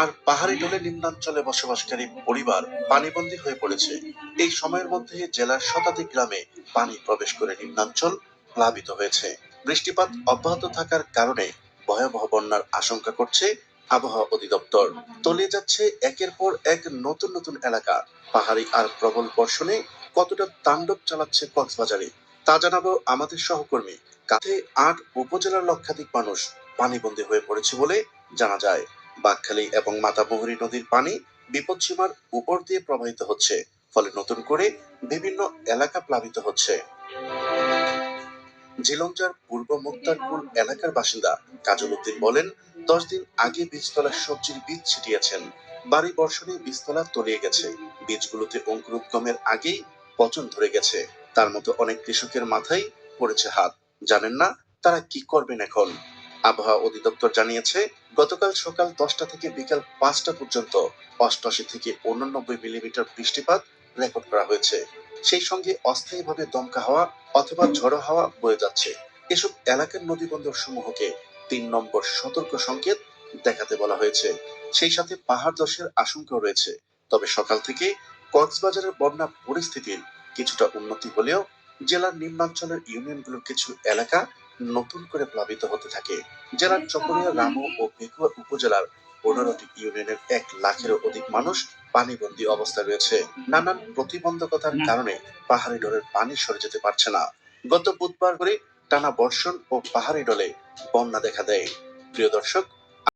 আর পাহাড়ি ঢলে নিম্নাঞ্চলে বসবাসকারী পরিবার পানিবন্দী হয়ে পড়েছে। এই সময়ের মধ্যে জেলার শতাধিক গ্রামে পানি প্রবেশ করে নিম্নাঞ্চল প্লাবিত হয়েছে। বৃষ্টিপাত অব্যাহত থাকার কারণে ভয়াবহ বন্যার আশঙ্কা করছে আবহাওয়া অধিদপ্তর। তলিয়ে যাচ্ছে একের পর এক নতুন নতুন এলাকা। পাহাড়ি আর প্রবল বর্ষণে কতটা তাণ্ডব চালাচ্ছে কক্সবাজারে, তা জানাব আমাদের সহকর্মী। কাছে আট উপজেলার লক্ষাধিক মানুষ পানিবন্দী হয়ে পড়েছে বলে জানা যায়। বাকখালী এবং মাতাবহরী নদীর পানি বিপদসীমার উপর দিয়ে প্রবাহিত হচ্ছে, ফলে নতুন করে বিভিন্ন এলাকা প্লাবিত হচ্ছে। ঝিলংজার পূর্ব মুক্তারপুর এলাকার বাসিন্দা কাজল উদ্দিন বলেন, দশ দিন আগে বীজতলা সবজির বীজ ছিটিয়েছেন। বাড়ি বর্ষণে বীজতলা তলিয়ে গেছে। বীজগুলোতে অঙ্কুরোদ্গমের আগেই পচন ধরে গেছে। তার মতো অনেক কৃষকের মাথায় পড়েছে হাত। জানেন না তারা কি করবেন এখন। আবহাওয়া অধিদপ্তর জানিয়েছে, গতকাল সকাল দশটা থেকে বিকাল পাঁচটা পর্যন্ত অষ্টআশি থেকে উননব্বই মিলিমিটার বৃষ্টিপাত রেকর্ড করা হয়েছে। সেই সঙ্গে অস্থায়ীভাবে দমকা হাওয়া অথবা ঝড়ো হাওয়া বয়ে যাচ্ছে। এসব এলাকার নদীবন্দর সমূহকে তিন নম্বর সতর্ক সংকেত দেখাতে বলা হয়েছে। সেই সাথে পাহাড় ধসের আশঙ্কাও রয়েছে। তবে সকাল থেকে কক্সবাজারের বন্যা পরিস্থিতির কিছুটা উন্নতি হলেও জেলার নিম্নাঞ্চলের ইউনিয়নগুলোর কিছু এলাকা নতুন করে প্লাবিত হতে থাকে। জেলার চকরিয়া রামু ও পেকুয়া উপজেলার পনেরোটি ইউনিয়নের এক লাখেরও অধিক মানুষ পানিবন্দী অবস্থায় রয়েছে। নানান প্রতিবন্ধকতার কারণে পাহাড়ি ডলের পানি সরে যেতে পারছে না। গত বুধবার করে টানা বর্ষণ ও পাহাড়ি ডলে বন্যা দেখা দেয়। প্রিয় দর্শক